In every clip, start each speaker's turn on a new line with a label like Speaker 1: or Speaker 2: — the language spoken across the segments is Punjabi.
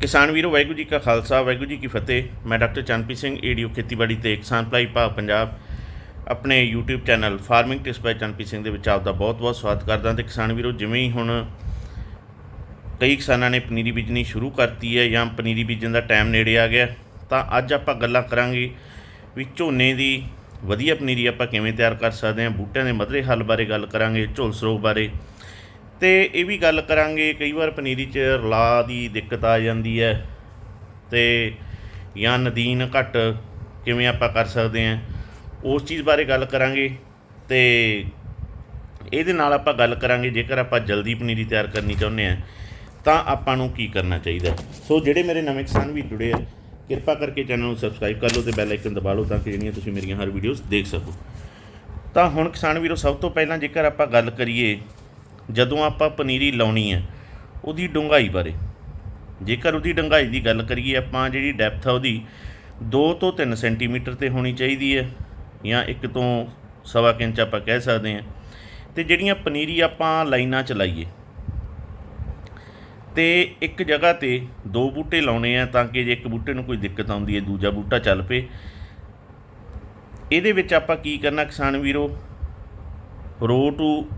Speaker 1: ਕਿਸਾਨ ਵੀਰੋ, ਵਾਹਿਗੁਰੂ ਜੀ ਕਾ ਖਾਲਸਾ, ਵਾਹਿਗੁਰੂ ਜੀ ਕੀ ਫਤਿਹ। ਮੈਂ ਡਾਕਟਰ ਚੰਨਪ੍ਰੀਤ ਸਿੰਘ, ਏਡੀਓ ਖੇਤੀਬਾੜੀ ਤੇ ਕਿਸਾਨ ਭਲਾਈ ਭਾਗ ਪੰਜਾਬ। ਆਪਣੇ YouTube channel farming tips by Channpreet Singh ਦੇ ਵਿੱਚ ਆਪ ਦਾ ਬਹੁਤ-ਬਹੁਤ ਸਵਾਗਤ ਕਰਦਾ ਤੇ ਕਿਸਾਨ ਵੀਰੋ, ਜਿਵੇਂ ਹੀ ਹੁਣ ਕਈ ਕਿਸਾਨਾਂ ਨੇ ਪਨੀਰੀ ਬੀਜਣੀ ਸ਼ੁਰੂ ਕਰਤੀ ਹੈ ਜਾਂ ਪਨੀਰੀ ਬੀਜਣ ਦਾ ਟਾਈਮ ਨੇੜੇ ਆ ਗਿਆ, ਤਾਂ ਅੱਜ ਆਪਾਂ ਗੱਲਾਂ ਕਰਾਂਗੇ ਵੀ ਝੋਨੇ ਦੀ ਵਧੀਆ ਪਨੀਰੀ ਆਪਾਂ ਕਿਵੇਂ ਤਿਆਰ ਕਰ ਸਕਦੇ ਹਾਂ, ਬੂਟਿਆਂ ਦੇ ਮਧਰੇ ਹੱਲ ਬਾਰੇ ਗੱਲ ਕਰਾਂਗੇ ਝੁਲਸ ਰੋਗ ਬਾਰੇ। ਤੇ ਇਹ ਵੀ ਗੱਲ ਕਰਾਂਗੇ, ਕਈ ਵਾਰ ਪਨੀਰੀ 'ਚ ਰਲਾ ਦੀ ਦਿੱਕਤ ਆ ਜਾਂਦੀ ਹੈ ਤੇ ਜਾਂ ਨਦੀਨ ਘੱਟ ਕਿਵੇਂ ਆਪਾਂ ਕਰ ਸਕਦੇ ਹਾਂ, ਉਸ ਚੀਜ਼ ਬਾਰੇ ਗੱਲ ਕਰਾਂਗੇ ਤੇ ਇਹਦੇ ਨਾਲ ਆਪਾਂ ਗੱਲ ਕਰਾਂਗੇ, ਜੇਕਰ ਆਪਾਂ ਜਲਦੀ ਪਨੀਰੀ ਤਿਆਰ ਕਰਨੀ ਚਾਹੁੰਦੇ ਹਾਂ, ਤਾਂ ਆਪਾਂ ਨੂੰ ਕੀ ਕਰਨਾ ਚਾਹੀਦਾ ਸੋ ਜਿਹੜੇ ਮੇਰੇ ਨਵੇਂ ਕਿਸਾਨ ਵੀ ਜੁੜੇ ਆ, ਕਿਰਪਾ ਕਰਕੇ ਚੈਨਲ ਨੂੰ ਸਬਸਕ੍ਰਾਈਬ ਕਰ ਲਓ ਤੇ ਬੈਲ ਆਈਕਨ ਦਬਾ ਲਓ ਤਾਂ ਕਿ ਜਿਹੜੀਆਂ ਤੁਸੀਂ ਮੇਰੀਆਂ ਹਰ ਵੀਡੀਓਜ਼ ਦੇਖ ਸਕੋ। ਤਾਂ ਹੁਣ ਕਿਸਾਨ ਵੀਰੋ, ਸਭ ਤੋਂ ਪਹਿਲਾਂ ਜੇਕਰ ਆਪਾਂ ਗੱਲ ਕਰੀਏ ਜਦੋਂ ਆਪਾਂ ਪਨੀਰੀ ਲਾਉਣੀ ਹੈ, ਉਹਦੀ ਡੂੰਘਾਈ ਬਾਰੇ। ਜੇਕਰ ਉਹਦੀ ਡੂੰਘਾਈ ਦੀ ਗੱਲ ਕਰੀਏ, ਆਪਾਂ ਜਿਹੜੀ ਡੈਪਥ ਆ ਉਹਦੀ 2 ਤੋਂ 3 ਸੈਂਟੀਮੀਟਰ ਤੇ ਹੋਣੀ ਚਾਹੀਦੀ ਹੈ ਜਾਂ ਇੱਕ ਤੋਂ ਸਵਾ ਕੁ ਇੰਚ ਆਪਾਂ ਕਹਿ ਸਕਦੇ ਹਾਂ। ਤੇ ਜਿਹੜੀਆਂ ਪਨੀਰੀ ਆਪਾਂ ਲਾਈਨਾਂ ਚ ਲਾਈਏ, ਤੇ ਇੱਕ ਜਗ੍ਹਾ ਤੇ ਦੋ ਬੂਟੇ ਲਾਉਣੇ ਆ ਤਾਂ ਕਿ ਜੇ ਇੱਕ ਬੂਟੇ ਨੂੰ ਕੋਈ ਦਿੱਕਤ ਆਉਂਦੀ ਹੈ, ਦੂਜਾ ਬੂਟਾ ਚੱਲ ਪਏ। ਇਹਦੇ ਵਿੱਚ ਆਪਾਂ ਕੀ ਕਰਨਾ ਕਿਸਾਨ ਵੀਰੋ? ਰੋ ਟੂ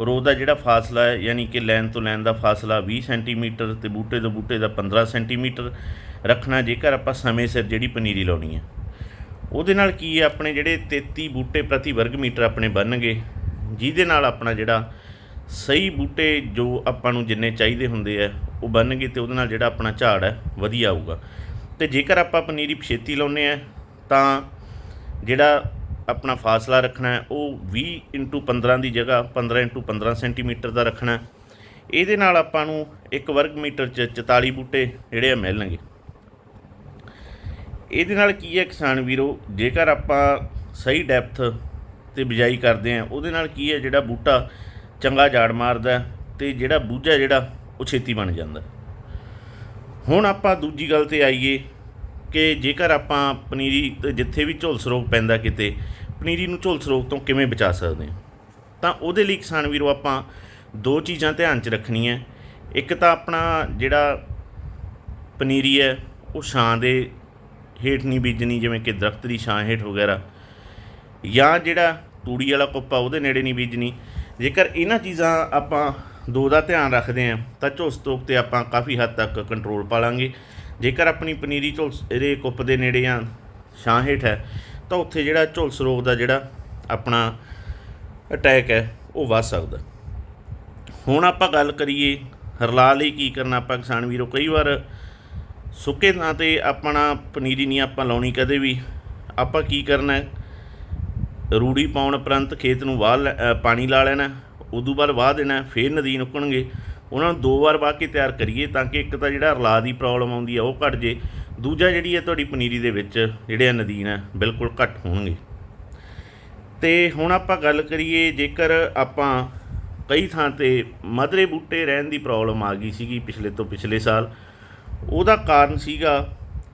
Speaker 1: ਰੋ ਦਾ ਜਿਹੜਾ ਫਾਸਲਾ ਹੈ, ਯਾਨੀ ਕਿ ਲਾਈਨ ਤੋਂ ਲਾਈਨ ਦਾ ਫਾਸਲਾ 20 ਸੈਂਟੀਮੀਟਰ ਤੇ ਬੂਟੇ ਤੋਂ ਬੂਟੇ ਦਾ 15 ਸੈਂਟੀਮੀਟਰ ਰੱਖਣਾ, ਜੇਕਰ ਆਪਾਂ ਸਮੇਂ ਸਿਰ ਜਿਹੜੀ ਪਨੀਰੀ ਲਾਉਣੀ ਹੈ। ਉਹਦੇ ਨਾਲ ਕੀ ਹੈ, ਆਪਣੇ ਜਿਹੜੇ 33 ਬੂਟੇ ਪ੍ਰਤੀ ਵਰਗ ਮੀਟਰ ਆਪਣੇ ਬਣਨਗੇ, ਜਿਹਦੇ ਨਾਲ ਆਪਣਾ ਜਿਹੜਾ ਸਹੀ ਬੂਟੇ ਜੋ ਆਪਾਂ ਨੂੰ ਜਿੰਨੇ ਚਾਹੀਦੇ ਹੁੰਦੇ ਆ, ਉਹ ਬਣਨਗੇ ਤੇ ਉਹਦੇ ਨਾਲ ਜਿਹੜਾ ਆਪਣਾ ਝਾੜ ਹੈ, ਵਧੀਆ ਆਊਗਾ। ਤੇ ਜੇਕਰ ਆਪਾਂ ਪਨੀਰੀ ਛੇਤੀ ਲਾਉਨੇ ਆ ਤਾਂ ਜਿਹੜਾ ਆਪਣਾ ਫਾਸਲਾ ਰੱਖਣਾ ਹੈ, ਉਹ 20 ਇੰਟੂ 15 ਦੀ ਜਗ੍ਹਾ 15 ਇੰਟੂ 15 ਸੈਂਟੀਮੀਟਰ ਦਾ ਰੱਖਣਾ ਇਹਦੇ ਨਾਲ ਆਪਾਂ ਨੂੰ ਇੱਕ ਵਰਗ ਮੀਟਰ 'ਚ 44 ਬੂਟੇ ਜਿਹੜੇ ਆ ਮਿਲਣਗੇ। ਇਹਦੇ ਨਾਲ ਕੀ ਹੈ ਕਿਸਾਨ ਵੀਰੋ, ਜੇਕਰ ਆਪਾਂ ਸਹੀ ਡੈਪਥ ਤੇ ਬਿਜਾਈ ਕਰਦੇ ਆ ਉਹਦੇ ਨਾਲ ਕੀ ਹੈ ਜਿਹੜਾ ਬੂਟਾ ਚੰਗਾ ਝਾੜ ਮਾਰਦਾ ਹੈ ਤੇ ਜਿਹੜਾ ਬੂਝਾ ਜਿਹੜਾ ਉਹ ਛੇਤੀ ਬਣ ਜਾਂਦਾ ਹੁਣ ਆਪਾਂ ਦੂਜੀ ਗੱਲ ਤੇ ਆਈਏ ਕਿ ਜੇਕਰ ਆਪਾਂ ਪਨੀਰੀ ਜਿੱਥੇ ਵੀ ਝੁਲਸ ਰੋਗ ਪੈਂਦਾ ਕਿਤੇ, ਪਨੀਰੀ ਨੂੰ ਝੁਲਸ ਰੋਗ ਤੋਂ ਕਿਵੇਂ ਬਚਾ ਸਕਦੇ ਹਾਂ? ਤਾਂ ਉਹਦੇ ਲਈ ਕਿਸਾਨ ਵੀਰੋ ਆਪਾਂ ਦੋ ਚੀਜ਼ਾਂ ਧਿਆਨ 'ਚ ਰੱਖਣੀਆਂ। ਇੱਕ ਤਾਂ ਆਪਣਾ ਜਿਹੜਾ ਪਨੀਰੀ ਹੈ, ਉਹ ਛਾਂ ਦੇ ਹੇਠ ਨਹੀਂ ਬੀਜਣੀ, ਜਿਵੇਂ ਕਿ ਦਰਖਤ ਦੀ ਛਾਂ ਹੇਠ ਵਗੈਰਾ। ਜਾਂ ਜਿਹੜਾ ਤੂੜੀ ਵਾਲਾ ਕੁੱਪਾ, ਉਹਦੇ ਨੇੜੇ ਨਹੀਂ ਬੀਜਣੀ। ਜੇਕਰ ਇਹਨਾਂ ਚੀਜ਼ਾਂ ਆਪਾਂ ਦੋ ਦਾ ਧਿਆਨ ਰੱਖਦੇ ਹਾਂ, ਤਾਂ ਝੁਲਸ ਤੋਕ ਤੇ ਆਪਾਂ ਕਾਫੀ ਹੱਦ ਤੱਕ ਕੰਟਰੋਲ ਪਾ ਲਾਂਗੇ। ਜੇਕਰ ਆਪਣੀ ਪਨੀਰੀ ਝੁਲਸ ਇਹਦੇ ਕੁੱਪ ਦੇ ਨੇੜੇ ਜਾਂ ਛਾਂ ਹੇਠ ਹੈ, ਤਾਂ ਉੱਥੇ ਜਿਹੜਾ ਝੁਲਸ ਰੋਗ ਦਾ ਜਿਹੜਾ ਆਪਣਾ ਅਟੈਕ ਹੈ, ਉਹ ਵੱਧ ਸਕਦਾ। ਹੁਣ ਆਪਾਂ ਗੱਲ ਕਰੀਏ ਹਰਲਾ ਲਈ ਕੀ ਕਰਨਾ, ਆਪਾਂ ਕਿਸਾਨ ਵੀਰੋ ਕਈ ਵਾਰ ਸੁੱਕੇ ਥਾਂ ਤੇ ਆਪਣਾ ਪਨੀਰੀ ਨਹੀਂ ਆਪਾਂ ਲਾਉਣੀ ਕਦੇ ਵੀ। ਆਪਾਂ ਕੀ ਕਰਨਾ ਹੈ? ਰੂੜੀ ਪਾਉਣ ਉਪਰੰਤ ਖੇਤ ਨੂੰ ਵਾਹ ਲੈ- ਪਾਣੀ ਲਾ ਲੈਣਾ, ਉਦੋਂ ਬਾਅਦ ਵਾਹ ਦੇਣਾ, ਫਿਰ ਨਦੀਨ ਉੱਕਣਗੇ ਉਹਨਾਂ ਨੂੰ ਦੋ ਵਾਰ ਵਾਹ ਕੇ ਤਿਆਰ ਕਰੀਏ ਤਾਂ ਕਿ ਇੱਕ ਤਾਂ ਜਿਹੜਾ ਰਲਾ ਦੀ ਪ੍ਰੋਬਲਮ ਆਉਂਦੀ ਆ ਉਹ ਘਟ ਜੇ, ਦੂਜਾ ਜਿਹੜੀ ਹੈ ਤੁਹਾਡੀ ਪਨੀਰੀ ਦੇ ਵਿੱਚ ਜਿਹੜੇ ਆ ਨਦੀਨ ਆ, ਬਿਲਕੁਲ ਘੱਟ ਹੋਣਗੇ। ਤੇ ਹੁਣ ਆਪਾਂ ਗੱਲ ਕਰੀਏ, ਜੇਕਰ ਆਪਾਂ ਕਈ ਥਾਂ ਤੇ ਮਧਰੇ ਬੂਟੇ ਰਹਿਣ ਦੀ ਪ੍ਰੋਬਲਮ ਆ ਗਈ ਸੀਗੀ ਪਿਛਲੇ ਤੋਂ ਪਿਛਲੇ ਸਾਲ, ਉਹਦਾ ਕਾਰਨ ਸੀਗਾ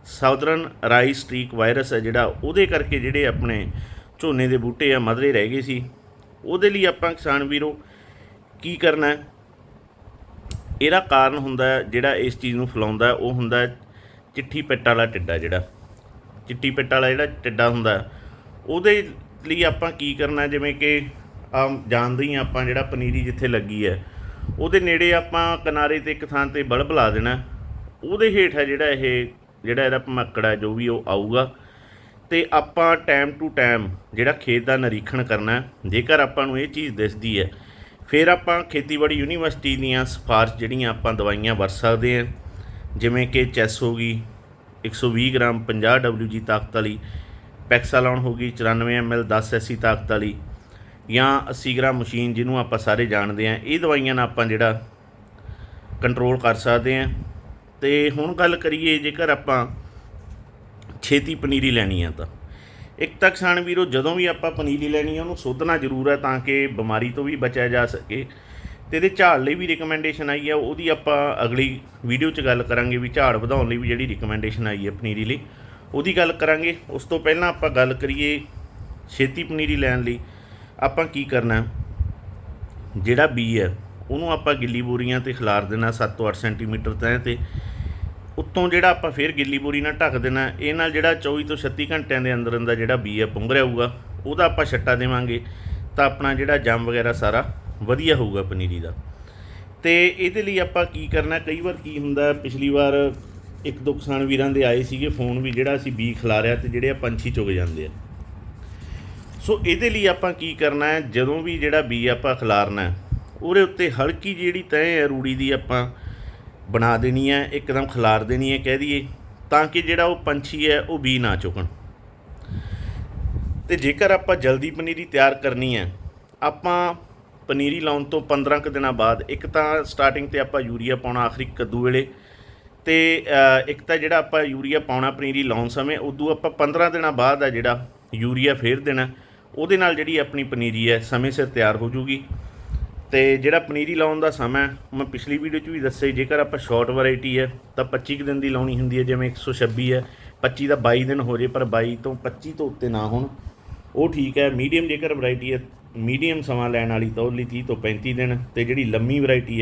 Speaker 1: ਸਾਊਦਰਨ ਰਾਈਸ ਸਟ੍ਰੀਕ ਵਾਇਰਸ ਹੈ ਜਿਹੜਾ, ਉਹਦੇ ਕਰਕੇ ਜਿਹੜੇ ਆਪਣੇ ਝੋਨੇ ਦੇ ਬੂਟੇ ਆ ਮਧਰੇ ਰਹਿ ਗਏ ਸੀ। ਉਹਦੇ ਲਈ ਆਪਾਂ ਕਿਸਾਨ ਵੀਰੋ ਕੀ ਕਰਨਾ ਇਹਦਾ ਕਾਰਨ ਹੁੰਦਾ ਜਿਹੜਾ ਇਸ ਚੀਜ਼ ਨੂੰ ਫੈਲਾਉਂਦਾ ਉਹ ਹੁੰਦਾ ਚਿੱਠੀ ਪਿੱਟ ਵਾਲਾ ਟਿੱਡਾ ਜਿਹੜਾ। ਚਿੱਟੀ ਪਿੱਟ ਵਾਲਾ ਜਿਹੜਾ ਟਿੱਡਾ ਹੁੰਦਾ ਉਹਦੇ ਲਈ ਆਪਾਂ ਕੀ ਕਰਨਾ ਜਿਵੇਂ ਕਿ ਆਮ ਜਾਣਦੇ ਹੀ ਆਪਾਂ ਜਿਹੜਾ ਪਨੀਰੀ ਜਿੱਥੇ ਲੱਗੀ ਹੈ, ਉਹਦੇ ਨੇੜੇ ਆਪਾਂ ਕਿਨਾਰੇ ਤੇ ਇੱਕ ਥਾਂ ਤੇ ਬਲਬ ਲਾ ਦੇਣਾ ਉਹਦੇ ਹੇਠ ਹੈ ਜਿਹੜਾ ਇਹ, ਜਿਹੜਾ ਇਹਦਾ ਭਮੱਕੜ ਜੋ ਵੀ ਉਹ ਆਊਗਾ। ਤੇ ਆਪਾਂ ਟਾਈਮ ਟੂ ਟਾਈਮ ਜਿਹੜਾ ਖੇਤ ਦਾ ਨਿਰੀਖਣ ਕਰਨਾ ਜੇਕਰ ਆਪਾਂ ਨੂੰ ਇਹ ਚੀਜ਼ ਦਿਸਦੀ ਹੈ ਫਿਰ ਆਪਾਂ ਖੇਤੀਬਾੜੀ ਯੂਨੀਵਰਸਿਟੀ ਦੀਆਂ ਸਿਫਾਰਸ਼ ਜਿਹੜੀਆਂ ਆਪਾਂ ਦਵਾਈਆਂ ਵਰਤ ਸਕਦੇ ਹਾਂ। ਜਿਵੇਂ ਕਿ ਚੈਸ ਹੋ ਗਈ 120 ਗ੍ਰਾਮ 50 ਡਬਲਯੂਜੀ ਤਾਕਤ ਵਾਲੀ, ਪੈਕਸਾਲੋਨ ਹੋ ਗਈ 94 ਐਮਐਲ 10 ਐਸੀ ਤਾਕਤ ਵਾਲੀ, ਜਾਂ 80 ਗ੍ਰਾਮ ਮਸ਼ੀਨ ਜਿਹਨੂੰ ਆਪਾਂ ਸਾਰੇ ਜਾਣਦੇ ਹਾਂ। ਇਹ ਦਵਾਈਆਂ ਨਾਲ ਆਪਾਂ ਜਿਹੜਾ ਕੰਟਰੋਲ ਕਰ ਸਕਦੇ ਹਾਂ। ਤੇ ਹੁਣ ਗੱਲ ਕਰੀਏ ਜੇਕਰ ਆਪਾਂ ਛੇਤੀ ਪਨੀਰੀ ਲੈਣੀ ਆ ਤਾਂ। ਇੱਕ ਤਾਂ ਕਿਸਾਨ ਵੀਰੋ, ਜਦੋਂ ਵੀ ਆਪਾਂ ਪਨੀਰੀ ਲੈਣੀ ਹੈ ਉਹਨੂੰ ਸੋਧਣਾ ਜ਼ਰੂਰ ਹੈ ਤਾਂ ਕਿ ਬਿਮਾਰੀ ਤੋਂ ਵੀ ਬਚਿਆ ਜਾ ਸਕੇ। ਤੇ ਇਹਦੇ ਝਾੜ ਲਈ ਵੀ ਰਿਕਮੈਂਡੇਸ਼ਨ ਆਈ ਆ, ਉਹਦੀ ਆਪਾਂ ਅਗਲੀ ਵੀਡੀਓ 'ਚ ਗੱਲ ਕਰਾਂਗੇ ਵੀ ਝਾੜ ਵਧਾਉਣ ਲਈ ਵੀ ਜਿਹੜੀ ਰਿਕਮੈਂਡੇਸ਼ਨ ਆਈ ਹੈ ਪਨੀਰੀ ਲਈ। ਉਹਦੀ ਗੱਲ ਕਰਾਂਗੇ। ਉਸ ਤੋਂ ਪਹਿਲਾਂ ਆਪਾਂ ਗੱਲ ਕਰੀਏ ਛੇਤੀ ਪਨੀਰੀ ਲੈਣ ਲਈ। ਆਪਾਂ ਕੀ ਕਰਨਾ? ਜਿਹੜਾ ਬੀ ਹੈ, ਉਹਨੂੰ ਆਪਾਂ ਗਿੱਲੀ ਬੋਰੀਆਂ ਤੇ ਖਿਲਾਰ ਦੇਣਾ 7 ਤੋਂ 8 ਸੈਂਟੀਮੀਟਰ ਤੈਅ ਤੇ। ਉੱਤੋਂ ਜਿਹੜਾ ਆਪਾਂ ਫੇਰ ਗਿੱਲੀ ਬੋਰੀ ਨਾਲ ਢੱਕ ਦੇਣਾ, ਇਹ ਨਾਲ ਜਿਹੜਾ 24 ਤੋਂ 36 ਘੰਟਿਆਂ ਦੇ ਅੰਦਰ ਅੰਦਰ ਜਿਹੜਾ ਬੀ ਹੈ ਪੁੰਗ ਰਿਹਾ ਹੋਊਗਾ, ਉਹਦਾ ਆਪਾਂ ਛੱਟਾ ਦੇਵਾਂਗੇ, ਤਾਂ ਆਪਣਾ ਜਿਹੜਾ ਜੰਮ ਵਗੈਰਾ ਸਾਰਾ ਵਧੀਆ ਹੋਊਗਾ ਪਨੀਰੀ ਦਾ। ਤੇ ਇਹਦੇ ਲਈ ਆਪਾਂ ਕੀ ਕਰਨਾ, ਕਈ ਵਾਰ ਕੀ ਹੁੰਦਾ, ਪਿਛਲੀ ਵਾਰ ਇੱਕ ਦੋ ਕਿਸਾਨ ਵੀਰਾਂ ਦੇ ਆਏ ਸੀਗੇ ਫੋਨ ਵੀ ਜਿਹੜਾ ਅਸੀਂ ਬੀ ਖਿਲਾਰਿਆ ਤੇ ਜਿਹੜੇ ਆ ਪੰਛੀ ਚੁਗ ਜਾਂਦੇ ਆ। ਸੋ ਇਹਦੇ ਲਈ ਆਪਾਂ ਕੀ ਕਰਨਾ ਹੈ ਜਦੋਂ ਵੀ ਜਿਹੜਾ ਬੀ ਆਪਾਂ ਖਿਲਾਰਨਾ ਹੈ ਉਹਦੇ ਉੱਤੇ ਹਲਕੀ ਜਿਹੜੀ ਤੈਅ ਹੈ ਰੂੜੀ ਦੀ ਆਪਾਂ ਬਣਾ ਦੇਣੀ ਹੈ, ਇੱਕਦਮ ਖਿਲਾਰ ਦੇਣੀ ਹੈ, ਕਹਿ ਦਈਏ, ਤਾਂ ਕਿ ਜਿਹੜਾ ਉਹ ਪੰਛੀ ਹੈ, ਉਹ ਬੀ ਨਾ ਚੁਗਣ ਤੇ ਜੇਕਰ ਆਪਾਂ ਜਲਦੀ ਪਨੀਰੀ ਤਿਆਰ ਕਰਨੀ ਹੈ, ਆਪਾਂ ਪਨੀਰੀ ਲਾਉਣ ਤੋਂ 15 ਕੁ ਦਿਨਾਂ ਬਾਅਦ, ਇੱਕ ਤਾਂ ਸਟਾਰਟਿੰਗ ਤੇ ਆਪਾਂ ਯੂਰੀਆ ਪਾਉਣਾ ਆਖਰੀ ਕੱਦੂ ਵੇਲੇ, ਤੇ ਇੱਕ ਤਾਂ ਜਿਹੜਾ ਆਪਾਂ ਯੂਰੀਆ ਪਾਉਣਾ ਪਨੀਰੀ ਲਾਉਣ ਸਮੇਂ, ਉਦੋਂ ਆਪਾਂ 15 ਦਿਨਾਂ ਬਾਅਦ ਆ ਜਿਹੜਾ ਯੂਰੀਆ ਫੇਰ ਦੇਣਾ, ਉਹਦੇ ਨਾਲ ਜਿਹੜੀ ਆਪਣੀ ਪਨੀਰੀ ਹੈ, ਸਮੇਂ ਸਿਰ ਤਿਆਰ ਹੋ ਜੂਗੀ। ਤੇ ਜਿਹੜਾ ਪਨੀਰੀ ਲਾਉਣ ਦਾ ਸਮਾਂ ਮੈਂ ਪਿਛਲੀ ਵੀਡੀਓ 'ਚ ਵੀ ਦੱਸਿਆ ਜੇਕਰ ਆਪਾਂ ਸ਼ਾਰਟ ਵੈਰਾਈਟੀ ਹੈ, ਤਾਂ 25 ਕੁ ਦਿਨ ਦੀ ਲਾਉਣੀ ਹੁੰਦੀ ਹੈ, ਜਿਵੇਂ 126 ਹੈ 25 ਦਾ 22 ਦਿਨ ਹੋ ਜੇ, ਪਰ 22 ਤੋਂ 25 ਤੋਂ ਉੱਤੇ ਨਾ ਹੋਣ। ਉਹ ਠੀਕ ਹੈ ਮੀਡੀਅਮ ਜੇਕਰ ਵੈਰਾਈਟੀ ਹੈ ਮੀਡੀਅਮ ਸਮਾਂ ਲੈਣ ਵਾਲੀ ਤਾਂ ਉਹ ਲਈ 30 ਤੋਂ 35 ਦਿਨ, ਤੇ ਜਿਹੜੀ ਲੰਮੀ ਵੈਰਾਈਟੀ ਹੈ